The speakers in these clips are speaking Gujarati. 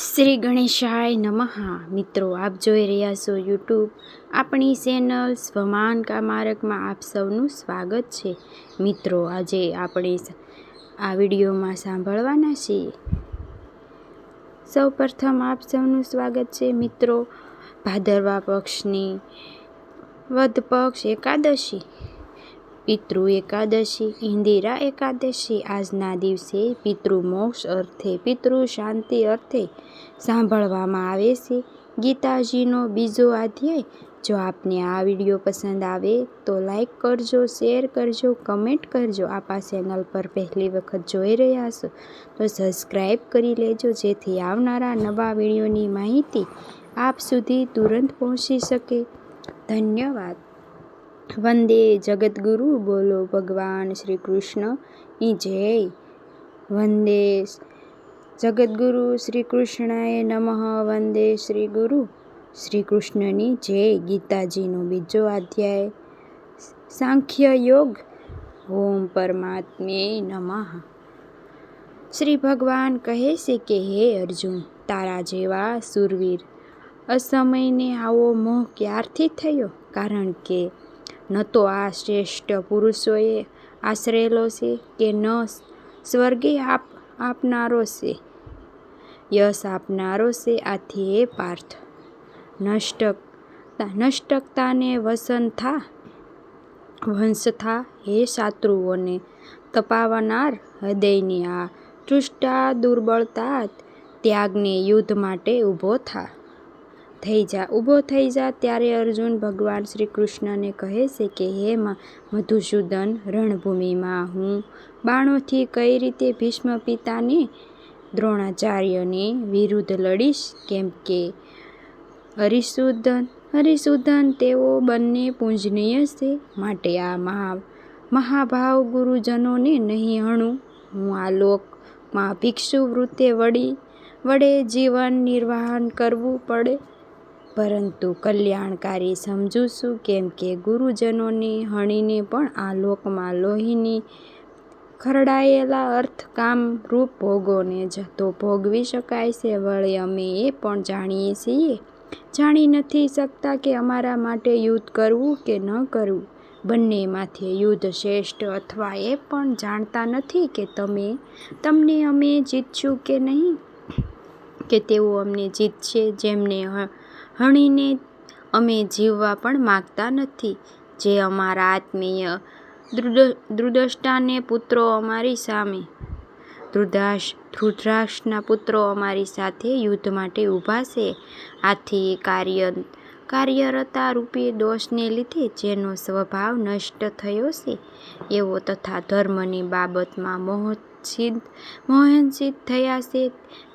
શ્રી ગણેશાય નમઃ. મિત્રો, આપ જોઈ રહ્યા છો યુટ્યુબ આપણી ચેનલ સ્વમાન કામારકમાં આપ સૌનું સ્વાગત છે. મિત્રો, આજે આપણે આ વિડીયોમાં સાંભળવાના છીએ. સૌ પ્રથમ આપ સૌનું સ્વાગત છે, મિત્રો. ભાદરવા પક્ષની વધ પક્ષ એકાદશી. પિતૃ એકાદશી, ઇન્દિરા એકાદશી, આજના દિવસે પિતૃ મોક્ષ અર્થે, પિતૃ શાંતિ અર્થે સાંભળવામાં આવે છે. ગીતાજીનો બીજો અધ્યાય, જો આપને આ વીડિયો પસંદ આવે તો લાઈક કરજો, શેર કરજો, કમેન્ટ કરજો. આપ આ ચેનલ પર પહેલી વખત જોઈ રહ્યા છો તો સબસ્ક્રાઈબ કરી લેજો, જેથી આવનારા નવા વિડીયોની માહિતી આપ સુધી તુરંત પહોંચી શકે. ધન્યવાદ. વંદે જગદગુરુ બોલો ભગવાન શ્રી કૃષ્ણની જય. વંદે જગદગુરુ શ્રી કૃષ્ણએ નમઃ. વંદે શ્રી ગુરુ શ્રી કૃષ્ણની જય. ગીતાજીનો બીજો અધ્યાય. સાંખ્ય યોગ. ઓમ પરમાત્મે નમઃ. શ્રી ભગવાન કહે છે કે, હે અર્જુન, તારા જેવા સુરવીર, અસમયને આવો મોહ ક્યારથી થયો? કારણ કે ન તો આ શ્રેષ્ઠ પુરુષોએ આશરેલો છે કે ન સ્વર્ગે આપ આપનારો છે. યશ આપનારો છે, આથી હે પાર્થ. નષ્ટક નષ્ટકતાને વસન થા, વંશ થા હે શાત્રુઓને તપાવનાર હૃદયની આ ચુષ્ટા દુર્બળતા ત્યાગને યુદ્ધ માટે ઊભો થા. થઈ જા, ઊભો થઈ જા, ત્યારે અર્જુન ભગવાન શ્રી કૃષ્ણને કહે છે કે, હે મધુસૂદન રણભૂમિમાં હું બાણોથી કઈ રીતે ભીષ્મ પિતાને, દ્રોણાચાર્યની વિરુદ્ધ લડીશ? કેમ કે હરિસૂદન હરિસૂદન તેઓ બંને પૂજનીય છે. માટે આ મહા, મહાભાવ ગુરુજનોને નહીં હણું હું આ લોકમાં ભિક્ષુ વૃત્તે વળી, વડે જીવન નિર્વાહન કરવું પડે. પરંતુ કલ્યાણકારી સમજું છું કેમ કે ગુરુજનોને હણીને પણ આ લોકમાં લોહીની ખરડાયેલા અર્થ કામ રૂપ ભોગોને જ તો ભોગવી શકાય છે. વળી અમે એ પણ જાણીએ છીએ. જાણી નથી શકતા કે અમારા માટે યુદ્ધ કરવું કે ન કરવું. બંનેમાંથી યુદ્ધ શ્રેષ્ઠ અથવા એ પણ જાણતા નથી કે તમે, તમને અમે જીતશું કે નહીં. કે તેઓ અમને જીતશે જેમને હણીને અમે જીવવા પણ માગતા નથી. જે અમારા આત્મીય ધૃતરાષ્ટ્રના પુત્રો અમારી સામે. ધૃદાશ ધૃતરાષ્ટ્રના પુત્રો અમારી સાથે યુદ્ધ માટે ઊભા છે. આથી કાર્ય, કાર્યરતા રૂપી દોષને લીધે જેનો સ્વભાવ નષ્ટ થયો છે, એવો તથા ધર્મની બાબતમાં મોહસિદ્ધ મોહનસિદ્ધ થયા છે,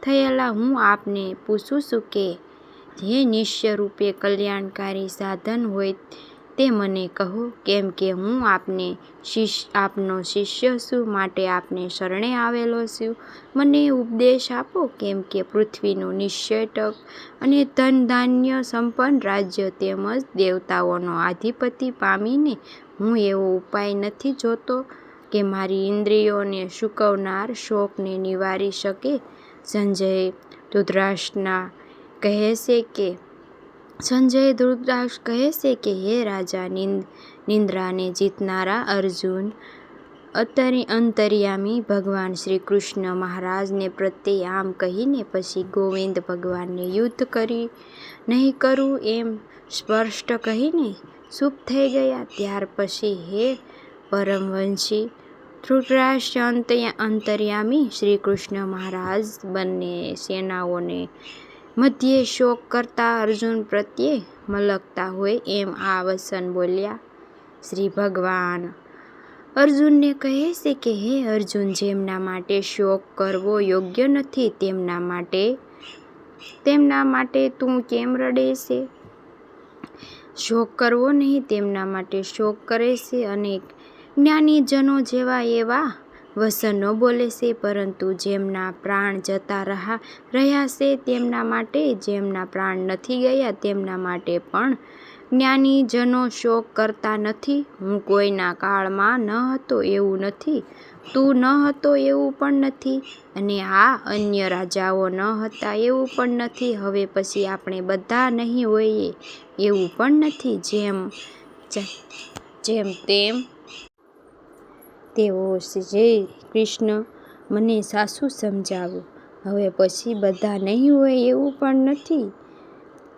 થયેલા હું આપને પૂછું છું કે જે નિશ્ચય રૂપે કલ્યાણકારી સાધન હોય તે મને કહો, કેમ કે હું આપને શિષ્ય આપનો શિષ્ય છું, માટે આપને શરણે આવેલો છું. મને ઉપદેશ આપો, કેમ કે પૃથ્વીનું નિશ્ચયટક અને ધન ધાન્ય સંપન્ન રાજ્ય તેમજ દેવતાઓનો આધિપતિ પામીને હું એવો ઉપાય નથી જોતો કે મારી ઇન્દ્રિયોને સૂકવનાર શોકને નિવારી શકે. સંજય ધૃતરાષ્ટ્રના કહે છે કે, સંજય ધૃતરાષ્ટ્ર કહે છે કે, હે રાજા નિંદ્રાને જીતનારા અર્જુન અંતર્યામી ભગવાન શ્રી કૃષ્ણ મહારાજને પ્રત્યે આમ કહીને પછી ગોવિંદ ભગવાનને યુદ્ધ કરી નહીં કરું એમ સ્પષ્ટ કહીને ચૂપ થઈ ગયા. ત્યાર પછી હે પરમવંશી, ધૃતરાષ્ટ્ર અંતર્યામી શ્રી કૃષ્ણ મહારાજ બંને સેનાઓને મધ્યે શોક કરતા અર્જુન પ્રત્યે મલકતા હોય એમ આ વસન બોલ્યા. શ્રી ભગવાન! અર્જુનને કહે છે કે, હે અર્જુન, જેમના માટે શોક કરવો યોગ્ય નથી, તેમના માટે તેમના માટે તું કેમ રડે છે? શોક કરવો નહીં, તેમના માટે શોક કરે છે અને જ્ઞાનીજનો જેવા એવા વસનો બોલે છે, પરંતુ જેમના પ્રાણ જતા રહ્યા રહ્યા છે, તેમના માટે જેમના પ્રાણ નથી ગયા, તેમના માટે પણ જ્ઞાનીજનો શોક કરતા નથી. હું કોઈના કાળમાં ન હતો એવું નથી. તું ન હતો એવું પણ નથી. અને આ અન્ય રાજાઓ ન હતા એવું પણ નથી. હવે પછી આપણે બધા નહીં હોઈએ એવું પણ નથી. જેમ જેમ તેમ તેઓ જય કૃષ્ણ મને સાસુ સમજાવો. હવે પછી બધા નહીં હોય એવું પણ નથી.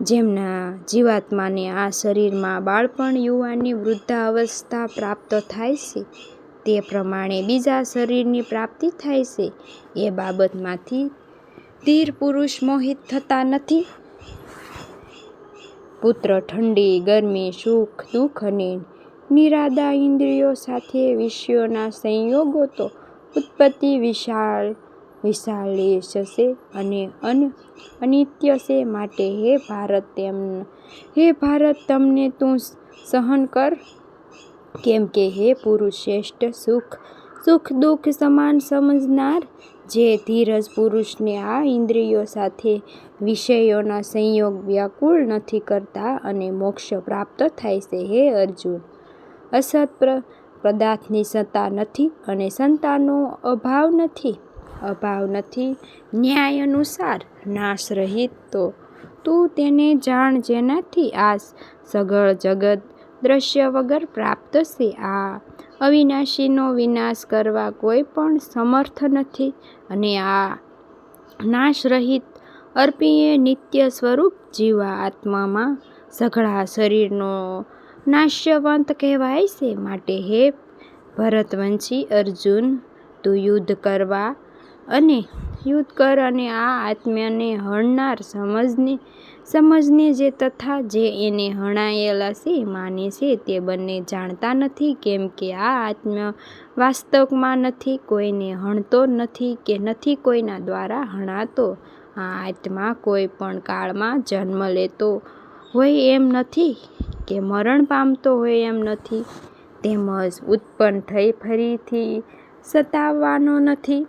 જેમના જીવાત્માને આ શરીરમાં બાળપણ યુવાની વૃદ્ધાવસ્થા પ્રાપ્ત થાય છે, તે પ્રમાણે બીજા શરીરની પ્રાપ્તિ થાય છે. એ બાબતમાંથી ધીર પુરુષ મોહિત થતા નથી. પુત્ર ઠંડી, ગરમી, સુખ, દુઃખ અને નિરાદા ઇન્દ્રિયો સાથે વિષયોના સંયોગો તો ઉત્પત્તિ વિશાળ વિશાળેશ છે અને, અનિત્ય છે માટે હે ભારત તેમ, હે ભારત તમને તું સહન કર. કેમ કે હે પુરુષ શ્રેષ્ઠ સુખ સુખ દુઃખ સમાન સમજનાર, જે ધીરજ પુરુષને આ ઇન્દ્રિયો સાથે વિષયોના સંયોગ વ્યાકુળ નથી કરતા અને મોક્ષ પ્રાપ્ત થાય છે, હે અર્જુન. અસત પદાર્થની સત્તા નથી અને સંતાનો અભાવ નથી. અભાવ નથી, ન્યાય અનુસાર નાશ રહિત તો તું તેને જાણ જેનાથી આ સગળ જગત દ્રશ્ય વગર પ્રાપ્ત છે. આ અવિનાશીનો વિનાશ કરવા કોઈ પણ સમર્થ નથી અને આ નાશ રહિત અર્પીય નિત્ય સ્વરૂપ જીવા આત્મામાં સઘળા શરીરનો નાશ્યવંત કહેવાય છે. માટે હે ભરતવંશી અર્જુન, તું યુદ્ધ કરવા અને યુદ્ધ કર અને આ આત્માને હણનાર સમજને સમજને જે તથા જે એને હણાયેલા છે, માને છે તે બંને જાણતા નથી કેમ કે આ આત્મા વાસ્તવમાં નથી, કોઈને હણતો નથી કે નથી કોઈના દ્વારા હણાતો. આ આત્મા કોઈ પણ કાળમાં જન્મ લેતો હોય એમ નથી કે મરણ પામતો હોય એમ નથી. તેમજ ઉત્પન્ન થઈ ફરીથી સતાવવાનો નથી.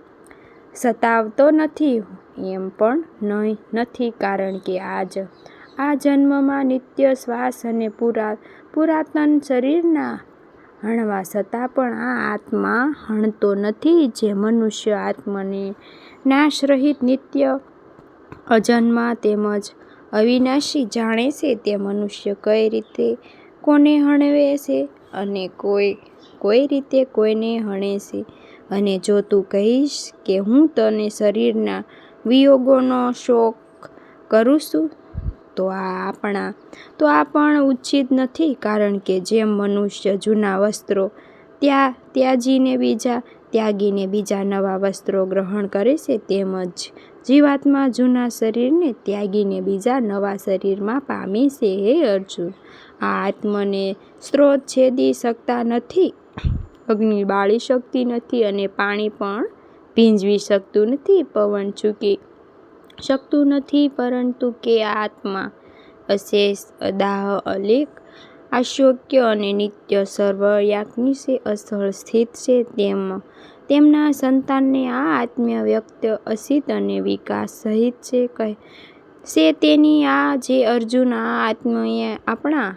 સતાવતો નથી એમ પણ નહીં નથી કારણ કે આજ, આ જન્મમાં નિત્ય શ્વાસ અને પુરા, પુરાતન શરીરના હણવા છતાં પણ આ આત્મા હણતો નથી જે મનુષ્ય આત્મને નાશ રહિત નિત્ય અજન્મા તેમજ અવિનાશી જાણે છે તે મનુષ્ય કઈ રીતે કોને હણવે છે અને કોઈ કોઈ રીતે કોઈને હણે છે. અને જો તું કહીશ કે હું તને શરીરના વિયોગોનો શોક કરું છું, તો આ આપણા, તો આ પણ ઉચિત નથી. કારણ કે જેમ મનુષ્ય જૂના વસ્ત્રો ત્યાં, ત્યાજીને બીજા, ત્યાગીને બીજા નવા વસ્ત્રો ગ્રહણ કરે છે તેમજ જીવાત્મા જૂના શરીરને ત્યાગીને બીજા નવા શરીરમાં પામે છે, હે અર્જુન. આ આત્મને સ્ત્રોત છેદી શકતા નથી. અગ્નિ બાળી શકતી નથી અને પાણી પણ ભીંજવી શકતું નથી. પવન ચૂકી શકતું નથી, પરંતુ કે આત્મા અશેષ, અદાહ, અલેખ, અશોક્ય અને નિત્ય સર્વયાજ્ઞી છે અસળ સ્થિત છે. તેમ તેમના સંતાનને આ આત્મીય વ્યક્ત અસિત અને વિકાસ સહિત છે કહે છે તેની આ જે અર્જુન આ આત્મીય આપણા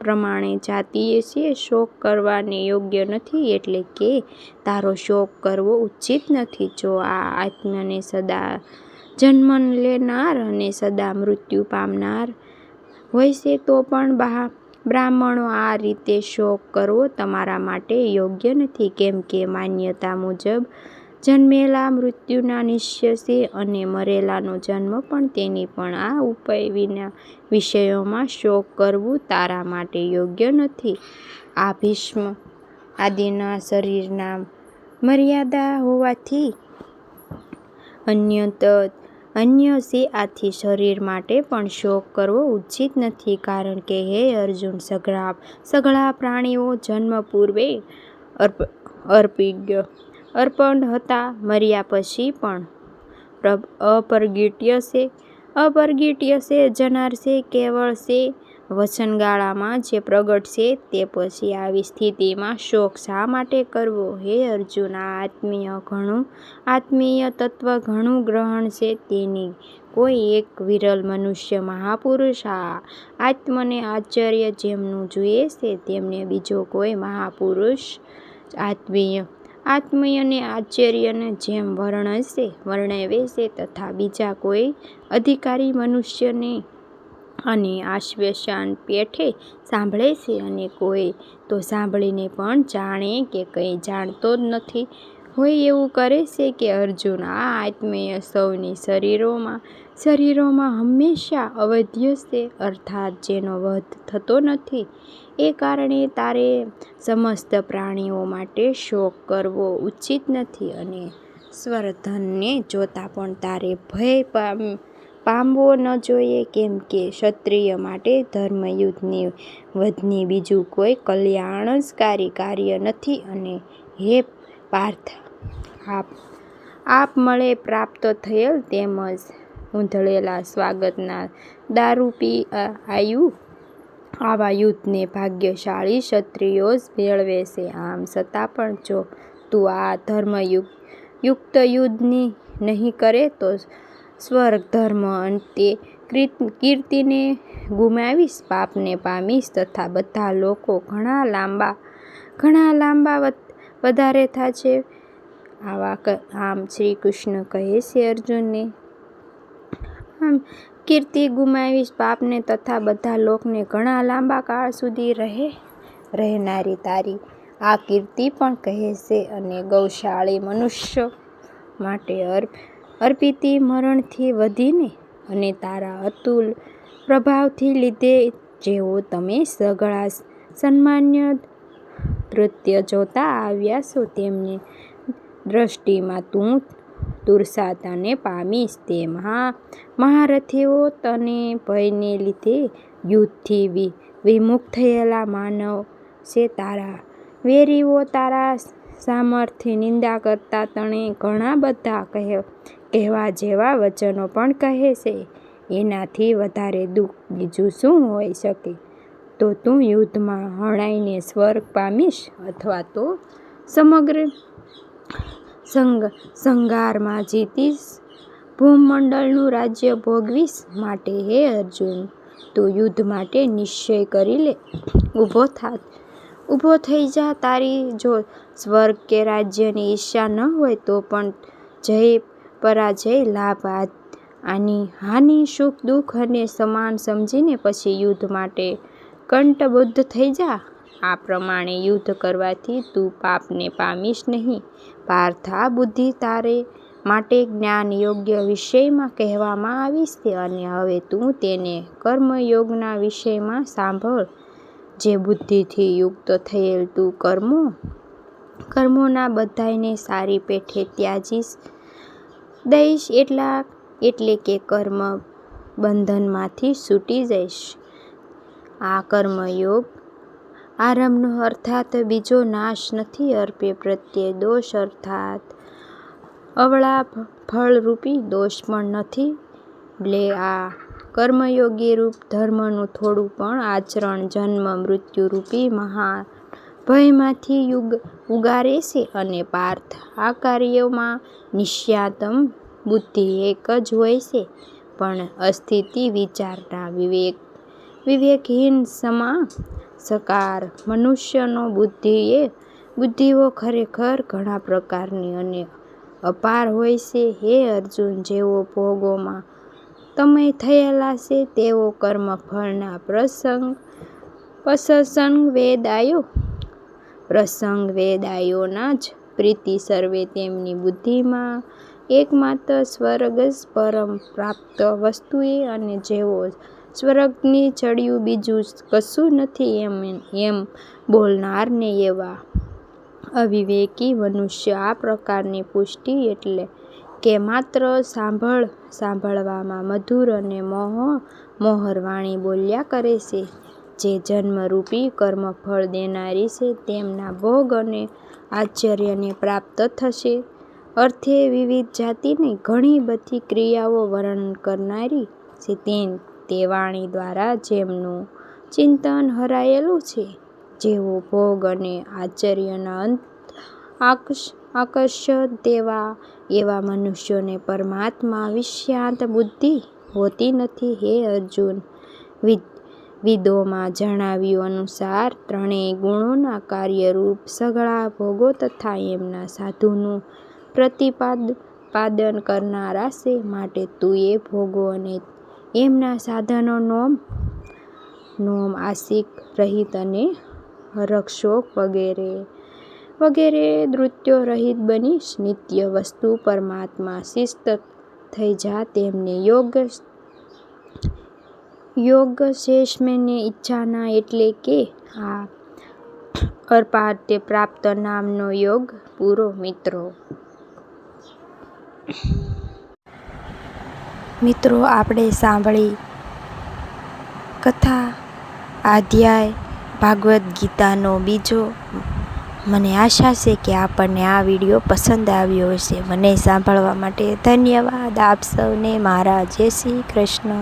પ્રમાણે જાતીય છે, શોક કરવાને યોગ્ય નથી એટલે કે તારો શોક કરવો ઉચિત નથી. જો આ આત્માને સદા જન્મ લેનાર અને સદા મૃત્યુ પામનાર હોય છે તો પણ બ્રાહ્મણો આ રીતે શોક કરવો તમારા માટે યોગ્ય નથી. કેમ કે માન્યતા મુજબ, જન્મેલા મૃત્યુના નિશ્ય છે અને મરેલાનો જન્મ પણ તેની પણ આ ઉપાય વિના વિષયોમાં શોક કરવું તારા માટે યોગ્ય નથી. આ ભીષ્મ આદિના શરીરના મર્યાદા હોવાથી અન્યત અન્ય છે આથી શરીર માટે પણ શોક કરવો ઉચિત નથી કારણ કે હે અર્જુન, સઘળા સઘળા પ્રાણીઓ જન્મ પૂર્વે અર્પ અર્પિગ્ય અર્પણ હતા, મર્યા પછી પણ. અપરગીટ્ય છે અપરગીટ્ય છે જનાર છે કેવળ છે વચનગાળામાં જે પ્રગટ છે તે પછી આવી સ્થિતિમાં શોક શા માટે કરવો? હે અર્જુન આત્મીય ઘણું, આત્મીય તત્વ ઘણું ગ્રહણ છે તેની. કોઈ એક વિરલ મનુષ્ય મહાપુરુષ આ આત્મને આચાર્ય જેમનું જોઈએ છે, તેમને બીજો કોઈ મહાપુરુષ આત્મીય, આત્મીયને આચાર્યને જેમ વર્ણશે વર્ણવે છે તથા બીજા કોઈ અધિકારી મનુષ્યને અને આશ્વાસન પેઠે સાંભળે છે અને કોઈ તો સાંભળીને પણ જાણે કે કંઈ જાણતો જ નથી. હોય એવું કરે છે કે અર્જુન આ આત્મીય સૌની શરીરોમાં શરીરોમાં હંમેશા અવધ્ય છે, અર્થાત જેનો વધ થતો નથી. એ કારણે તારે સમસ્ત પ્રાણીઓ માટે શોક કરવો ઉચિત નથી અને સ્વર્ધનને જોતાં પણ તારે ભય પામવો ન જોઈએ કેમ કે ક્ષત્રિય માટે ધર્મયુદ્ધની વધની બીજું કોઈ કલ્યાણકારી કાર્ય નથી અને હે પાર્થ, આપ આપમળે પ્રાપ્ત થયેલ તેમજ ઊંધળેલા સ્વાગતના દારૂ પી આયુ. આવા યુદ્ધને ભાગ્યશાળી ક્ષત્રિયો જ મેળવેશે આમ છતાં પણ જો તું આ ધર્મયુક્ત યુદ્ધની નહીં કરે તો સ્વર્ગ, ધર્મ અંતે કીર્તિને ગુમાવીશ, પાપને પામીશ તથા બધા લોકો ઘણા લાંબા ઘણા લાંબા વધારે થાશે. આવા આમ શ્રી કૃષ્ણ કહે છે અર્જુનને. આમ કીર્તિ ગુમાવીશ, પાપને તથા બધા લોકને ઘણા લાંબા કાળ સુધી રહે, રહેનારી તારી આ કીર્તિ પણ કહે છે અને ગૌશાળી મનુષ્ય માટે અર્પિતી મરણથી વધીને અને તારા અતુલ પ્રભાવથી લીધે જેઓ તમે સઘળા સન્માન્ય કૃત્ય જોતા આવ્યા છો, તેમની દૃષ્ટિમાં તું તુરસાતાને પામીશ. તે મહારથીઓ તને ભયને લીધે યુદ્ધથી વિમુખ થયેલા માનવ છે. તારા વેરીઓ તારા સામર્થ્ય, નિંદા કરતા તણે ઘણા બધા કહેવા જેવા વચનો પણ કહે છે. એનાથી વધારે દુઃખ બીજું શું હોઈ શકે? તો તું યુદ્ધમાં હણાઈને સ્વર્ગ પામીશ અથવા તો સમગ્ર સંગ સંગારમાં જીતીશ. ભૂમંડળનું રાજ્ય ભોગવીશ માટે હે અર્જુન, તું યુદ્ધ માટે નિશ્ચય કરી લે. ઊભો થા ઊભો થઈ જા તારી. જો સ્વર્ગ કે રાજ્યની ઈચ્છા ન હોય તો પણ જય પરાજય, લાભ આની હાનિ, સુખ, દુઃખ અને સમાન સમજીને પછી યુદ્ધ માટે કંઠબદ્ધ થઈ જા. આ પ્રમાણે યુદ્ધ કરવાથી તું પાપને પામીશ નહીં. પાર્થ બુદ્ધિ તારે માટે જ્ઞાન યોગ્ય વિષયમાં કહેવામાં આવી છે અને હવે તું તેને કર્મયોગના વિષયમાં સાંભળ. જે બુદ્ધિથી યુક્ત થયેલ તું કર્મો, કર્મોના બધાયને સારી પેઠે ત્યાજી દઈશ એટલા એટલે કે કર્મ બંધનમાંથી છૂટી જઈશ. આ કર્મયોગ આરંભનો અર્થાત બીજો નાશ નથી અર્પે પ્રત્યે દોષ અર્થાત અવળા ફળરૂપી દોષ પણ નથી. લે આ કર્મયોગી રૂપ ધર્મનું થોડું પણ આચરણ જન્મ મૃત્યુરૂપી મહાન ભયમાંથી ઉગારે છે અને પાર્થ આ કાર્યમાં નિષ્ણાત બુદ્ધિ એક જ હોય છે. પણ અસ્થિતિ વિચારના વિવેક, વિવેકહીન સમા સકાર, મનુષ્યનો બુદ્ધિએ બુદ્ધિઓ ખરેખર ઘણા પ્રકારની અને અપાર હોય છે. હે અર્જુન, જેઓ ભોગોમાં તમે થયેલા છે, તેઓ કર્મફળના પસંગ વેદાયોના જ પ્રીતિ સર્વે તેમની બુદ્ધિમાં એકમાત્ર સ્વર્ગ જ પરમ પ્રાપ્ત વસ્તુએ અને જેઓ સ્વર્ગની ચડિયું બીજું કશું નથી એમ એમ બોલનારને એવા અવિવેકી મનુષ્ય આ પ્રકારની પુષ્ટિ એટલે કે માત્ર સાંભળ, સાંભળવામાં મધુર અને મોહ વાણી બોલ્યા કરે છે. જે જન્મરૂપી કર્મફળ દેનારી છે, તેમના ભોગ અને આશ્ચર્યને પ્રાપ્ત થશે. અર્થે વિવિધ જાતિની ઘણી બધી ક્રિયાઓ વર્ણન કરનારી છે. તે વાણી દ્વારા જેમનું ચિંતન હરાયેલું છે, જેઓ ભોગ અને આશ્ચર્યના આકર્ષક એવા મનુષ્યોને પરમાત્મા વિષયાંત બુદ્ધિ હોતી નથી. હે અર્જુન વિદોમાં જણાવ્યું અનુસાર, ત્રણેય ગુણોના કાર્યરૂપ સઘળા ભોગો તથા એમના સાધુનું પ્રતિપાદન કરનારા છે માટે તું એ ભોગો અને એમના સાધનો નોમ નોમ આશિક રહિત અને રક્ષોક વગેરે. વગેરે દૃત્યો રહિત બનીશ, નિત્ય વસ્તુ પરમાત્મા શિસ્ત થઈ જા, તેમને યોગ યોગ શેષમેની ઈચ્છાના એટલે કે આ અર્પાર્થે પ્રાપ્ત નામનો યોગ. પૂરો મિત્રો. મિત્રો, આપણે સાંભળી કથા, અધ્યાય ભાગવદ્ ગીતાનો બીજો. મને આશા છે કે આપણને આ વીડિયો પસંદ આવ્યો હશે. મને સાંભળવા માટે ધન્યવાદ. આપ સૌને મારા જય શ્રી કૃષ્ણ.